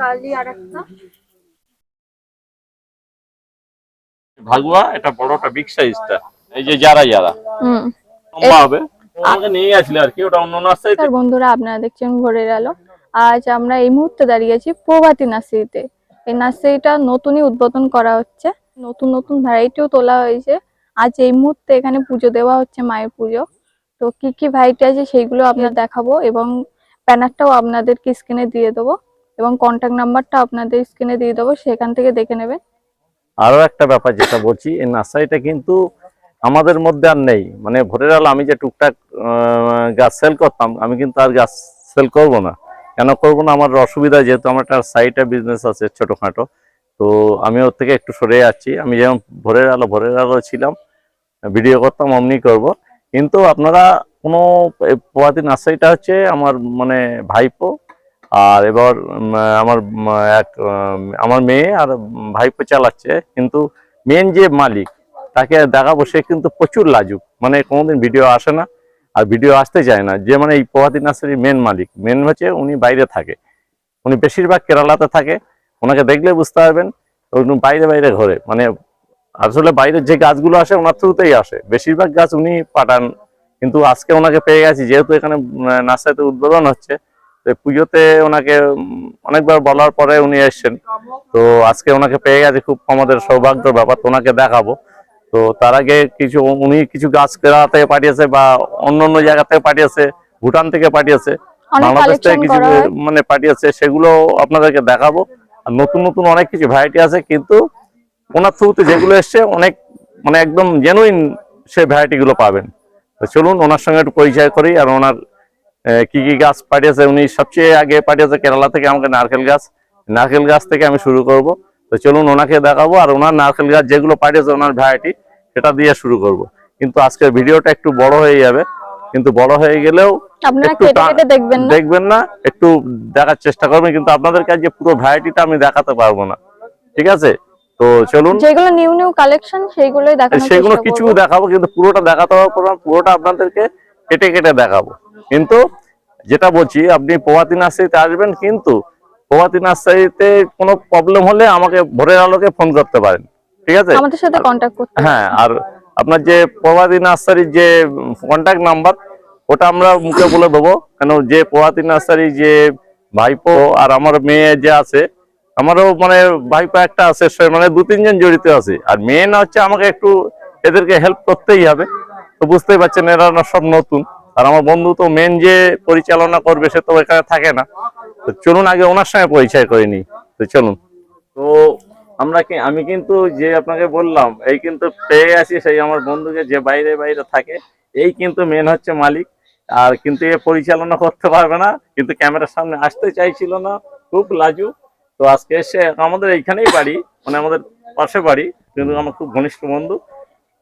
কালি ভাগুয়া এটা বড়টা বিগ সাইজটা এই যে যারা যারা। হুম। লম্বা হবে। আমাকে নিয়ে আসলে আর কি ওটা অন্য নার্সারি নমস্কার বন্ধুরা আপনারা দেখছেন আলো। আজ আমরা এই মুহূর্তে দাঁড়িয়ে আছি প্রভাতী নার্সারিতে। এই নার্সারিটা নতুনই উদ্বোধন করা হচ্ছে। নতুন নতুন ভ্যারাইটিও তোলা হয়েছে। আজ এই মুহূর্তে এখানে পুজো দেওয়া হচ্ছে মায়ের পুজো। তো কি কি ভ্যারাইটি আছে সেইগুলো আপনার দেখাবো এবং ব্যানারটাও আপনাদেরকে স্ক্রিনে দিয়ে দেবো। এবং কন্ট্যাক্ট নাম্বারটা আপনাদের স্ক্রিনে দিয়ে দেবো, সেখান থেকে দেখে নেবেন। আরও একটা ব্যাপার যেটা বলছি, এই নার্সারিটা কিন্তু আমাদের মধ্যে আর নেই। মানে ভোরের আলো আমি যে টুকটাক গাছ সেল করতাম, আমি কিন্তু আর গাছ সেল করব না। কেন করব না? আমার অসুবিধা যেহেতু আমার একটা সাইটে বিজনেস আছে ছোটোখাটো। তো আমি ওর থেকে একটু সরে যাচ্ছি। আমি যেমন ভোরের আলো ভোরের আলো ছিলাম ভিডিও করতাম, অমনি করব। কিন্তু আপনারা কোনো পোয়াতি নার্সারিটা হচ্ছে আমার মানে ভাইপো আর এবার আমার এক আমার মেয়ে আর ভাইপো চালাচ্ছে, কিন্তু মেন যে মালিক, তাকে দেখাবো, সে কিন্তু প্রচুর লাজুক। মানে কোনোদিন ভিডিও আসে না, আর ভিডিও আসতে চায় না। যে মানে এই পোহাতি নার্সারির মেন মালিক মেন হচ্ছে উনি বাইরে থাকে। উনি বেশিরভাগ কেরালাতে থাকে, ওনাকে দেখলে বুঝতে পারবেন উনি বাইরে বাইরে ঘরে। মানে আসলে বাইরের যে গাছগুলো আসে, ওনার থ্রুতেই আসে। বেশিরভাগ গাছ উনি পাঠান, কিন্তু আজকে ওনাকে পেয়ে গেছি, যেহেতু এখানে নার্সারিতে উদ্বোধন হচ্ছে পুজোতে ওনাকে অনেকবার বলার পরে উনি এসছেন। তো আজকে ওনাকে পেয়ে গেছে খুব আমাদের সৌভাগ্যের ব্যাপার তো ওনাকে দেখাবো। তো তার আগে কিছু উনি কিছু গাছ থেকে পাঠিয়েছে বা অন্য অন্য জায়গা থেকে পাঠিয়েছে ভুটান থেকে পাঠিয়েছে বাংলাদেশ থেকে কিছু মানে পাঠিয়েছে সেগুলো আপনাদেরকে দেখাবো। আর নতুন নতুন অনেক কিছু ভ্যারাইটি আছে কিন্তু ওনার থ্রুতে যেগুলো এসছে অনেক মানে একদম জেনুইন সে ভ্যারাইটি গুলো পাবেন। তো চলুন ওনার সঙ্গে একটু পরিচয় করি আর ওনার কি কি গাছ পাঠিয়েছে? উনি সবচেয়ে আগে পাঠিয়েছে কেরালা থেকে আমাকে নারকেল গাছ। নারকেল গাছ থেকে আমি শুরু করব। তো চলুন ওনাকে দেখাবো। আর ওনার নারকেল গাছ যেগুলো পাঠিয়েছে ওনার ভ্যারাইটি সেটা দিয়ে শুরু করব। কিন্তু আজকের ভিডিওটা একটু বড় হয়ে যাবে। কিন্তু বড় হয়ে গেলেও দেখবেন না। একটু দেখার চেষ্টা করবেন। কিন্তু আপনাদের কাছে পুরো ভ্যারাইটিটা আমি দেখাতে পারব না। ঠিক আছে? তো চলুন। যেগুলো নিউ নিউ কালেকশন সেইগুলোই দেখানোর সেগুলো কিছু দেখাবো কিন্তু পুরোটা দেখাতে পারব না পুরোটা আপনাদেরকে কেটে কেটে দেখাবো। কিন্তু যেটা বলছি আপনি প্রভাতী নার্সারিতে আসবেন কিন্তু প্রভাতী নার্সারিতে কোনো প্রবলেম হলে আমাকে ভোরের আলোকে ফোন করতে পারেন ঠিক আছে? আমাদের সাথে কন্ট্যাক্ট করতে হ্যাঁ আর আপনার যে প্রভাতী নার্সারির যে কন্ট্যাক্ট নাম্বার ওটা আমরা মুখে বলে দেবো। কেন যে প্রভাতী নার্সারি যে ভাইপো আর আমার মেয়ে যে আছে আমারও মানে ভাইপো একটা আছে সে মানে দু তিনজন জড়িত আছে। আর মেয়ে না হচ্ছে আমাকে একটু এদেরকে হেল্প করতেই হবে। তো বুঝতেই পারছেন এরা সব নতুন। আর আমার বন্ধু তো মেন যে পরিচালনা করবে সে তো এখানে থাকে না। তো চলুন আগে ওনার সঙ্গে পরিচয় করে নিই। তো চলুন। তো আমরা কি আমি কিন্তু যে আপনাকে বললাম, এই কিন্তু পেয়ে আছি সেই আমার বন্ধুকে যে বাইরে বাইরে থাকে, এই কিন্তু মেন হচ্ছে মালিক। আর কিন্তু এ পরিচালনা করতে পারবে না, কিন্তু ক্যামেরার সামনে আসতে চাইছিল না, খুব লাজু তো আজকে এসে আমাদের এইখানেই বাড়ি মানে আমাদের পাশে বাড়ি, কিন্তু আমার খুব ঘনিষ্ঠ বন্ধু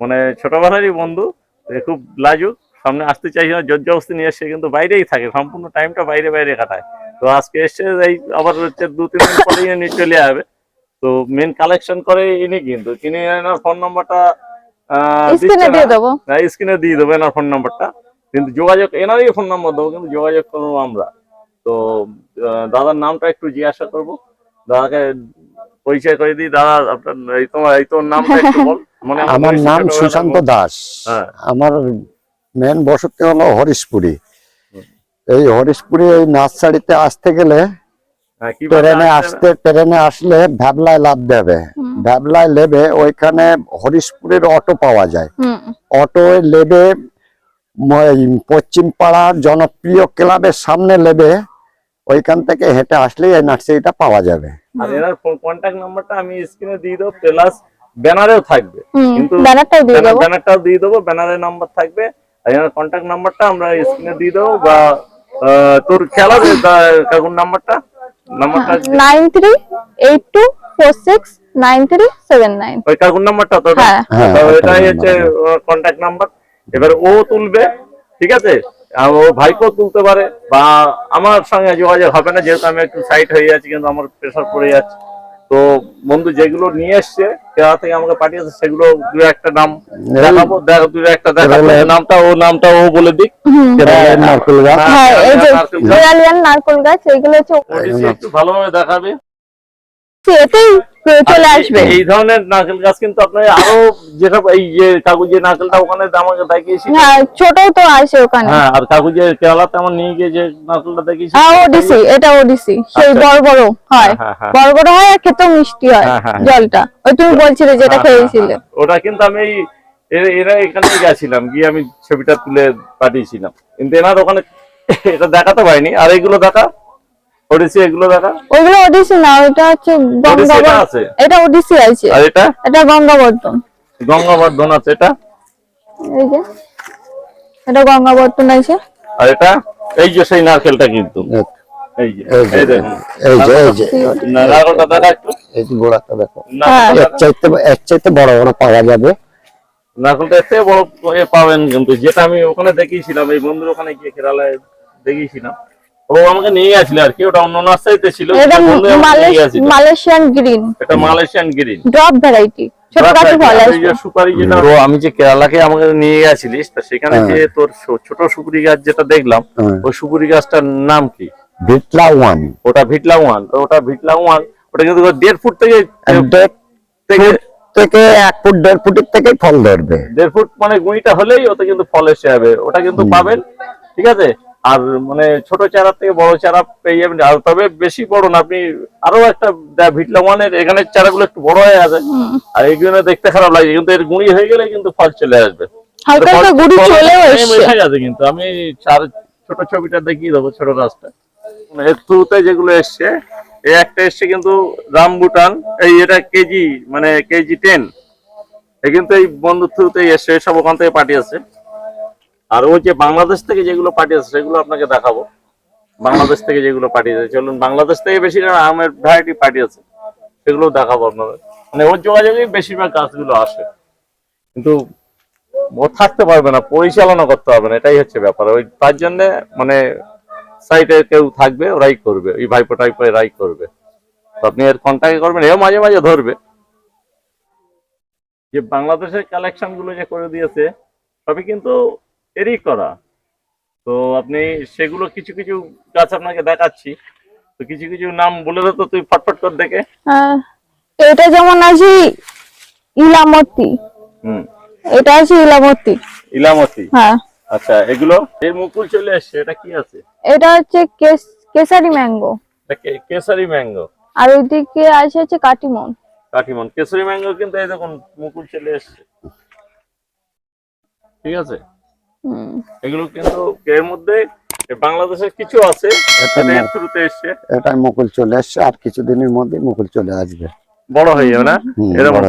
মানে ছোটবেলারই বন্ধু খুব লাজুক। সামনে আসতে চাইছে না জোর জবস্তি নিয়ে এসে কিন্তু বাইরেই থাকে সম্পূর্ণ টাইমটা বাইরে বাইরে কাটায়। তো আজকে এসে এই আবার হচ্ছে দু তিন দিন পরে নিয়ে চলে যাবে তো মেন কালেকশন করে ইনি কিন্তু তিনি এনার ফোন নাম্বারটা স্ক্রিনে দিয়ে দেবো। স্ক্রিনে দিয়ে দেবো এনার ফোন নাম্বারটা কিন্তু যোগাযোগ এনারই ফোন নাম্বার দেবো কিন্তু যোগাযোগ করব আমরা। তো দাদার নামটা একটু জিজ্ঞাসা করব। দাদাকে পরিচয় করে দিই। দাদা আপনার এই তোমার এই তোর নামটা একটু বল। মানে আমার নাম সুশান্ত দাস। হ্যাঁ। আমার মেন বসতি হলো হরিশপুরি। এই হরিশপুরি এই নার্সারিতে আসতে গেলে হ্যাঁ, ট্রেনে আসতে? ট্রেনে আসলে ভ্যাবলায় লাভ দেবে। ভ্যাবলায় লেবে ওইখানে হরিশপুরের অটো পাওয়া যায়। অটো লেবে পশ্চিম পাড়ার জনপ্রিয় ক্লাবের সামনে লেবে ওইখান থেকে হেঁটে আসলেই এই নার্সারিটা পাওয়া যাবে। আর এনার কন্ট্যাক্ট নাম্বারটা আমি স্ক্রিনে দিয়ে দেবো প্লাস ব্যানারেও থাকবে। কিন্তু ব্যানারটাও দিয়ে দেবো। ব্যানারটাও দিয়ে দেবো ব্যানারের নাম্বার থাকবে। কন্ট্যাক্ট নাম্বারটা আমরা স্ক্রিনে দিয়ে দেবো বা আহ, তোর খেয়াল আছে কাকুর নাম্বারটা নাম্বারটা nine three eight two four six nine three seven nine ওই কাকুর নাম্বারটা তো হ্যাঁ। হ্যাঁ, এটাই হচ্ছে নাম্বার। কন্ট্যাক্ট নাম্বার এবার ও তুলবে ঠিক আছে? আর ও ভাইকেও তুলতে পারে। বা আমার সঙ্গে যোগাযোগ হবে না যেহেতু আমি একটু সাইট হয়ে যাচ্ছি কিন্তু আমার প্রেশার পড়ে যাচ্ছে। তো বন্ধু যেগুলো নিয়ে এসছে কেরালা থেকে আমাকে পাঠিয়েছে সেগুলো দু একটা নাম দেখাবো দেখো দু একটা দেখাবো। নামটা ও নামটা ও বলে দিক। নারকুল কেরালার নারকেল গাছ। নারকুল এই যে নারকেল গাছ। এইগুলো এগুলো হচ্ছে একটু ভালোভাবে দেখাবে। এতেই চলে আসবে। এই- এই ধরনের নারকেল গাছ কিন্তু আপনার আরও যেটা এই যে কাগজের নারকেলটা ওখানে আমাকে দেখিয়েছি। হ্যাঁ তো ওখানে। হ্যাঁ আর কাগজের কেরালাতে আমার নিয়ে গিয়ে যে নারকেলটা দেখিয়েছি হ্যাঁ ওডিসি এটা ওডিসি। সেই। বড় বড় হয়। বড় বড় আর খেতেও মিষ্টি। জলটা। ওই তুমি বলছিলে যেটা খেয়েছিলে। ওটা কিন্তু আমি এই এরা এখানে গেছিলাম গিয়ে আমি ছবিটা তুলে পাঠিয়েছিলাম। কিন্তু এনার ওখানে এটা দেখাতে পারিনি। আর এগুলো দেখা ওডিসি এগুলো দেখা? ওইগুলো ওডিসি না ওটা হচ্ছে আছে? এটা ওডিসি আছে। আর এটা? এটা গঙ্গাবর্ধন গঙ্গাবর্ধন আছে এটা? এই যে এটা গঙ্গাবর্ধন আছে। আর এটা? এই যে সেই নারকেলটা কিন্তু। এই যে এই দেখুন। এই যে এই যে। নারকেলটা দেখা একটু? এই গোড়াটা দেখো। এর চাইতে এর চাইতে বড় বড় পাওয়া যাবে? নারকেলটা বড় পাবেন কিন্তু যেটা আমি ওখানে দেখিয়েছিলাম এই বন্ধুর ওখানে গিয়ে কেরালায় দেখিয়েছিলাম। ও আমাকে নিয়ে গেছিল আর কি ওটা অন্য নার্সারিতে ছিল এটা। Malaysian green. এটা মালয়েশিয়ান গ্রিন। ড্রপ ভ্যারাইটি আমি যে কেরালাকে আমাকে নিয়ে গেছিলিস তা সেখানে হ্যাঁ। যে তোর ছোট সুপুরি গাছ যেটা দেখলাম হ্যাঁ। ওই সুপুরি গাছটার নাম কি? ওয়ান। ওটা ভিটলা ওয়ান ওটা ভিটলা ওয়ান ওটা কিন্তু দেড় ফুট থেকে থেকে থেকে এক ফুট দেড় ফুটের থেকেই ফল ধরবে। দেড় ফুট মানে গুঁড়িটা হলেই ওতে কিন্তু ফল এসে যাবে ওটা কিন্তু পাবেন ঠিক আছে? আর মানে ছোট চারা থেকে বড় চারা পেয়ে যাবেন। আর তবে বেশি বড় না আপনি আরও একটা ভিটলা ওয়ানের এখানে চারাগুলো একটু বড় হয়ে আছে। আর এইগুলো দেখতে খারাপ লাগে কিন্তু এর গুঁড়ি হয়ে গেলে কিন্তু ফল চলে আসবে। হালকা হালকা গুড়ি কিন্তু আমি চার ছোট ছবিটা দেখিয়ে দেবো ছোট গাছটা। এর থ্রুতে যেগুলো এসছে এই একটা এসছে কিন্তু রামবুটান এই এটা কেজি মানে কেজি টেন। এ কিন্তু এই বন্ধুর থ্রুতেই এসছে সব ওখান থেকে পাঠিয়েছে। আর ওই যে বাংলাদেশ থেকে যেগুলো পাঠিয়েছে, সেগুলো আপনাকে দেখাবো। বাংলাদেশ থেকে যেগুলো পাঠিয়েছে, চলুন বাংলাদেশ থেকে বেশি আমের ভ্যারাইটি পাঠিয়েছে, সেগুলো দেখাবো আপনাদের। মানে ওর যোগাযোগেই বেশিরভাগ গাছগুলো আসে। কিন্তু ও থাকতে পারবে না, পরিচালনা করতে পারবে না, এটাই হচ্ছে ব্যাপার। ওই তার জন্য মানে সাইটে কেউ থাকবে, ওরাই করবে, ওই ভাইপো টাইপো এরাই করবে। আপনি এর কন্ট্যাক্ট করবেন, এও মাঝে মাঝে ধরবে। যে বাংলাদেশের কালেকশনগুলো যে করে দিয়েছে, সবই কিন্তু এরই করা। তো আপনি সেগুলো কিছু কিছু গাছ আপনাকে দেখাচ্ছি। তো কিছু কিছু নাম বলে দে তো তুই ফটফট করে দেখে। এটা যেমন আছে ইলামতি। হুম। এটা আছে ইলামতি। ইলামতি? হ্যাঁ। আচ্ছা এগুলো? এর মুকুল চলে আসছে এটা কি আছে? এটা হচ্ছে কেস- কেসারি ম্যাঙ্গো। কেসারি ম্যাঙ্গো? আর ওইদিকে আছে হচ্ছে কাটিমন। কাঠিমন কেশরী ম্যাঙ্গো কিন্তু এই দেখুন মুকুল চলে এসছে। ঠিক আছে? এগুলো কিন্তু এর মধ্যে বাংলাদেশের কিছু আছে এটা এটা থ্রুতে এসছে। এটাই মুকুল চলে আসছে আর কিছুদিনের মধ্যে মুকুল চলে আসবে। বড় হয়ে যাবে না? এরকম।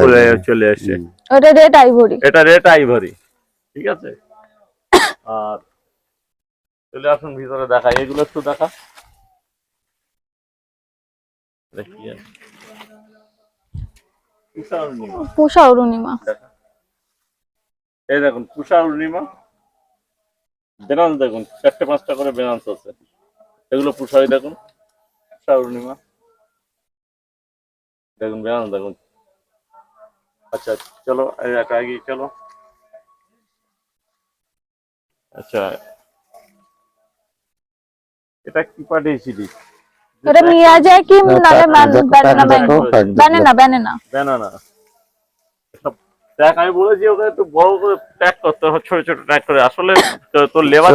চলে হুম। ওটা রেড আইভরি। এটা রেট আইভরি ঠিক আছে? আর চলে আসুন ভিতরে দেখা এগুলো একটু দেখা। এটা। পুষা অরুণিমা। দেখা। এই দেখুন তুষার অরুণিমা। বেনান্স দেখুন চারটে পাঁচটা করে বেনান্স আছে। এগুলো পুষাই দেখুন অরুণিমা দেখুন বেনান্স দেখুন। আচ্ছা চলো একটা এগিয়ে চলো। আচ্ছা এটা কি পাঠিয়েছিলি এটা মিয়াজাকি নালে দেখো, ব্যানানা দেখো, ম্যাঙ্গো দেখো। ব্যানানা ব্যানানা ব্যানানা ট্যাগ আমি বলেছি ওকে একটু বড় করে ট্যাগ করতে হবে ছোট ছোট ট্যাগ করে। আসলে তোর লেবার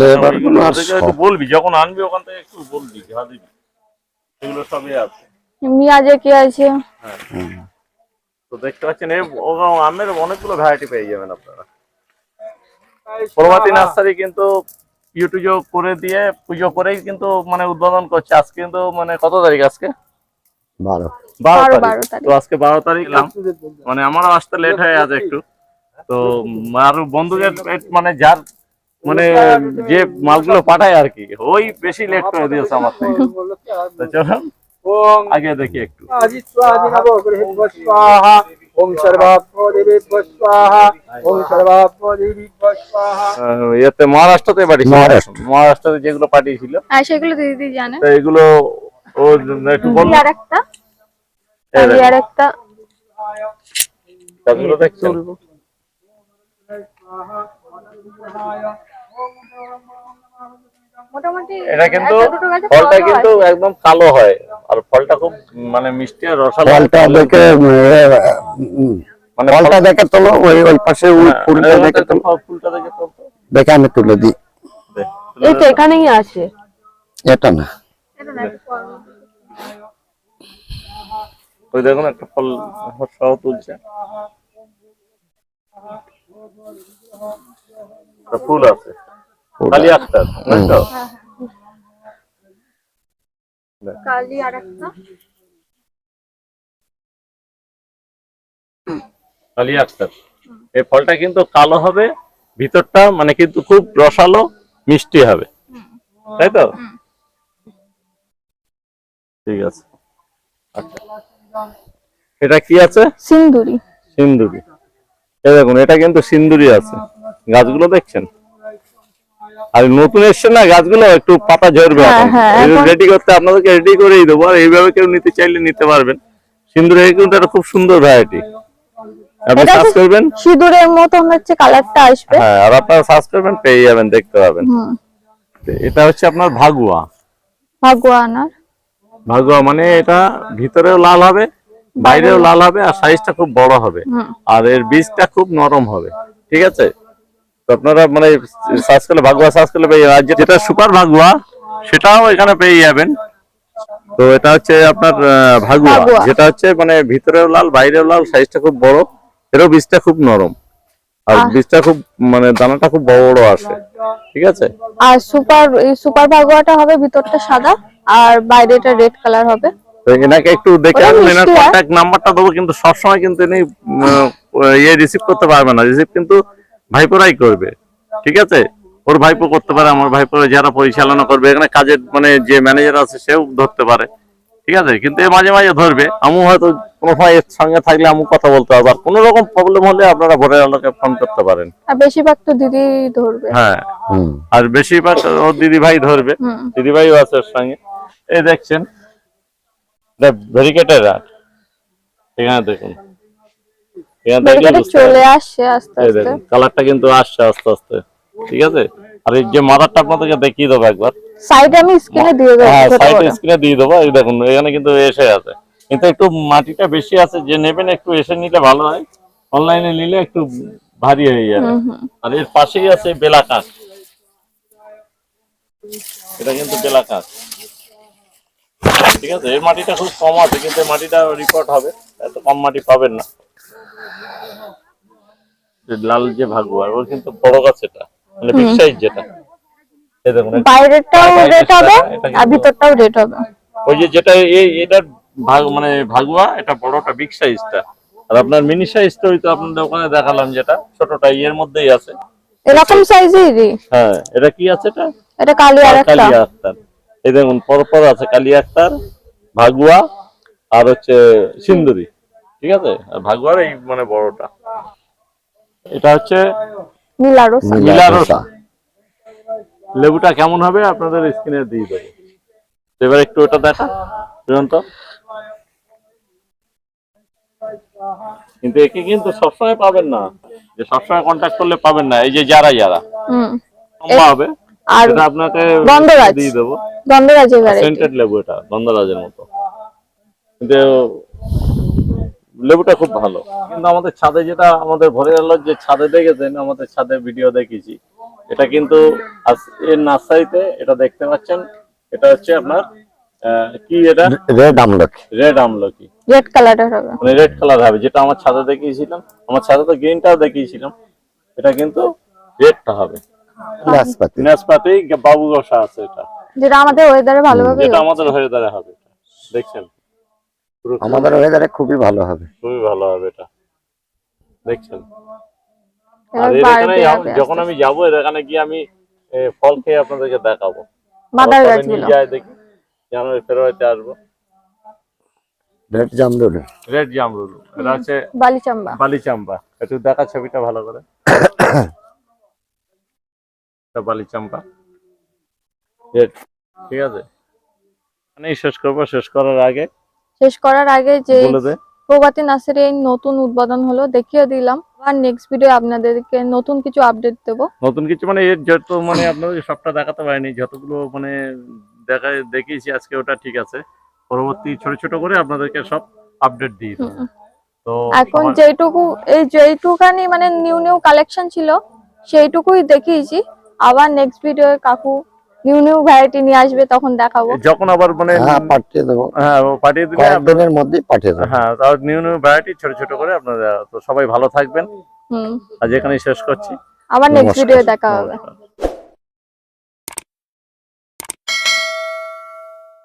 লেবারগুলো একটু বলবি যখন আনবি ওখান থেকে একটু বলবি ঘা দিবি। এগুলো সবই আছে। মিয়াজাকি আছে? তো দেখতে পাচ্ছেন এই আমের অনেকগুলো ভ্যারাইটি পেয়ে যাবেন আপনারা। প্রভাতী নার্সারি কিন্তু ইউটিউব করে দিয়ে পুজো করেই কিন্তু মানে উদ্বোধন করছে। আজকে কিন্তু মানে কত তারিখ আজকে? বারো। আজকে বারো তারিখ মানে আমারও আসতে লেট হয়ে আছে একটু। তো আর বন্ধুদের মানে যার মানে যে মালগুলো পাঠায় আর কি ওই বেশি লেট করে দিয়েছে আমার থেকে। আগে দেখি একটু। মহারাষ্ট্রতে যেগুলো পাঠিয়েছিল হ্যাঁ, সেগুলো দিদি জানে। এগুলো ও একটু বলব দেখুন, আর একটা দেখছেন মোটামুটি এটা কিন্তু ফলটা কিন্তু। একদম কালো হয় আর ফলটা খুব মানে মিষ্টি আর রসালো ফলটা দেখে মানে ফলটা দেখে তোলো ওই ওই পাশে হ্যাঁ, ফুলটা দেখে তোলো। ফুলটা দেখে তো তো। দেখে আমি তুলে দিই। এই তো এখানেই আছে। এটা না। এটা। ওই দেখুন একটা ফল সহ তুলছে। ফুল আছে। খালি আক্তার কালি আর একটা। কালি আক্তার এই ফলটা কিন্তু কালো হবে ভিতরটা মানে কিন্তু খুব রসালো মিষ্টি হবে। তাই তো? ঠিক আছে। আচ্ছা। এটা কি আছে? সিন্দুরি। সিন্দুরি। এই দেখুন এটা কিন্তু সিন্দুরি আছে। গাছগুলো দেখছেন? আর নতুন এসছে না গাছগুলো? একটু পাতা ঝরবে হ্যাঁ, হ্যাঁ, রেডি করতে আপনাদেরকে রেডি করেই দেবো। আর এইভাবে কেউ নিতে চাইলে নিতে পারবেন। সিন্দুরি কিন্তু একটা খুব সুন্দর ভ্যারাইটি আপনি সার্চ করবেন। সিঁদুরের মতন হচ্ছে কালারটা আসবে। হ্যাঁ আর আপনারা সার্চ করবেন পেয়ে যাবেন দেখতে পাবেন। এটা হচ্ছে আপনার ভাগুয়া। ভাগুয়া আনার। ভাগুয়া মানে এটা ভিতরেও লাল হবে বাইরেও লাল হবে আর সাইজটা খুব বড় হবে। আর এর বীজটা খুব নরম হবে ঠিক আছে? তো আপনারা মানে সার্চ করলে ভাগুয়া সার্চ করলে পেয়ে যাবেন। যেটা সুপার ভাগুয়া সেটাও এখানে পেয়ে যাবেন। তো এটা হচ্ছে আপনার ভাগুয়া। যেটা হচ্ছে মানে ভিতরেও লাল বাইরেও লাল সাইজটা খুব বড় এরও বীজটা খুব নরম। আর বীজটা খুব মানে দানাটা খুব বড় বড় আসে ঠিক আছে? আর সুপার সুপার ভাগুয়াটা হবে ভিতরটা সাদা? আর বাইরেটা রেড কালার হবে। তো এনাকে একটু দেখে আসুন এনার কন্ট্যাক্ট নাম্বারটা দেবো কিন্তু সবসময় কিন্তু ইনি ইয়ে রিসিভ করতে পারবে না। রিসিভ কিন্তু ভাইপোরাই করবে ঠিক আছে? ওর ভাইপো করতে পারে আমার ভাইপো যারা পরিচালনা করবে এখানে কাজের মানে যে ম্যানেজার আছে সেও ধরতে পারে ঠিক আছে? কিন্তু এ মাঝে মাঝে ধরবে। আমু হয়তো কোনো সময় এর সঙ্গে থাকলে আমু কথা বলতে হবে আর কোনো রকম প্রবলেম হলে আপনারা ভোরের আলোকে ফোন করতে পারেন। বেশিরভাগ তো দিদি ধরবে। হ্যাঁ। আর বেশিরভাগ ওর দিদি ভাই ধরবে। দিদি ভাইও আছে ওর সঙ্গে। এই দেখছেন ভেরিকেটের রাট। এখানে দেখুন। চলে আসছে আস্তে আস্তে। কালারটা কিন্তু আসছে আস্তে আস্তে। ঠিক আছে? আর এই যে মাদারটা আপনাদেরকে দেখিয়ে দেবো একবার। সাইডে আমি স্ক্রিনে দিয়ে দেবো হ্যাঁ সাইড স্ক্রিনে দিয়ে দেবো। এই দেখুন এখানে কিন্তু এসে আছে। কিন্তু একটু মাটিটা বেশি আছে যে নেবেন একটু এসে নিলে ভালো হয়। অনলাইনে নিলে একটু ভারী হয়ে যাবে। আর এর পাশেই আছে বেলা কাঠ। এটা কিন্তু বেলা কাঠ। ঠিক আছে এই মাটিটা খুব কম আছে কিন্তু মাটিটা রিপোর্ট হবে। এত কম মাটি পাবেন না। লাল যে ভাগুয়া ওর কিন্তু বড় গাছ এটা মানে বিগ সাইজ যেটা। এটা- বাইরেরটাও হবে আর ভিতরটাও রেড হবে। ওই যে যেটা এই এটার ভাগ মানে ভাগুয়া এটা বড়টা বিগ সাইজটা আর আপনার মিনি সাইজটা ওই তো আপনাদের ওখানে দেখালাম যেটা ছোটটা ইয়ের মধ্যেই আছে। এরকম সাইজেরই হ্যাঁ এটা কি আছে এটা? এটা কালি আর একটা। কালিয়া এই দেখুন পরপর আছে কালিয়া আক্তার ভাগুয়া আর হচ্ছে সিন্দুরি। ঠিক আছে? ভাগুয়ার এই মানে বড়টা। এটা হচ্ছে। লেবুটা কেমন হবে আপনাদের স্ক্রিনে দিয়ে দেবো। এবার একটু ওটা দেখা পর্যন্ত কিন্তু একে কিন্তু সবসময় পাবেন না। যে সবসময় কন্ট্যাক্ট করলে পাবেন না। এই যে যারা যারা। লম্বা হবে। আর এটা আপনাকে গন্ধরাজ। দিয়ে দেবো। গন্ধরাজের ভ্যারাইটি সেন্টেড লেবু এটা গন্ধরাজের মতো। কিন্তু লেবুটা খুব ভালো। কিন্তু আমাদের ছাদে যেটা আমাদের ভরে গেল যে ছাদে দেখেছেন আমাদের ছাদে ভিডিও দেখেছি। এটা কিন্তু এর নার্সারিতে এটা দেখতে পাচ্ছেন। এটা হচ্ছে আপনার আহ, কি এটা? রেড আমলকি। রেড আমলকি। রেড কালারের হবে। মানে রেড কালার হবে যেটা আমার ছাদে দেখিয়েছিলাম। আমার ছাদে তো গ্রিনটাও দেখিয়েছিলাম। এটা কিন্তু রেডটা হবে। নাশপাতি। নাশপাতি বাবু বসা আছে এটা। যেটা আমাদের ওয়েদারে ভালোভাবে যেটা আমাদের দাঁড়া হবে দেখছেন? আমাদের ওয়েদারে খুবই ভালো হবে। খুবই ভালো হবে এটা। দেখছেন? আর এখানে যখন আমি যাব এখানে গিয়ে আমি ফল খেয়ে আপনাদেরকে দেখাবো। মাদার গাছগুলো। যায় দেখি। জানুয়ারি ফেব্রুয়ারিতে আসব। রেড জামরুল রেড জামরুল এটা হচ্ছে বালিচাম্বা। বালিচাম্পা একটু দেখা ছবিটা ভালো করে। এটা বালিচাম্পা রেড ঠিক আছে? এখানেই শেষ করব শেষ করার আগে। শেষ করার আগে যে বলে প্রভাতী নার্সারি এই নতুন উদ্বোধন হলো দেখিয়ে দিলাম। আর নেক্সট ভিডিও আপনাদেরকে নতুন কিছু আপডেট দেবো। নতুন কিছু মানে যত মানে আপনাদের সবটা দেখাতে পারিনি যতগুলো মানে দেখা দেখিয়েছি আজকে ওটা ঠিক আছে। পরবর্তী ছোট ছোট করে আপনাদেরকে সব আপডেট দিয়ে দেবো। তো এখন যেটুকু এই যেইটুকানি মানে নিউ নিউ কালেকশন ছিল সেইটুকুই দেখিয়েছি। আবার নেক্সট ভিডিও কাকু নিউ নিউ ভ্যারাইটি নিয়ে আসবে তখন দেখাবো। যখন আবার মানে হ্যাঁ পাঠিয়ে দেবো। হ্যাঁ পাঠিয়ে দিলে আপনাদের মধ্যে পাঠিয়ে দেবো। হ্যাঁ তাও নিউ নিউ ভ্যারাইটি ছোট ছোট করে আপনারা তো সবাই ভালো থাকবেন। হুম। আজ এখানেই শেষ করছি। আবার নেক্সট। ভিডিও দেখা হবে।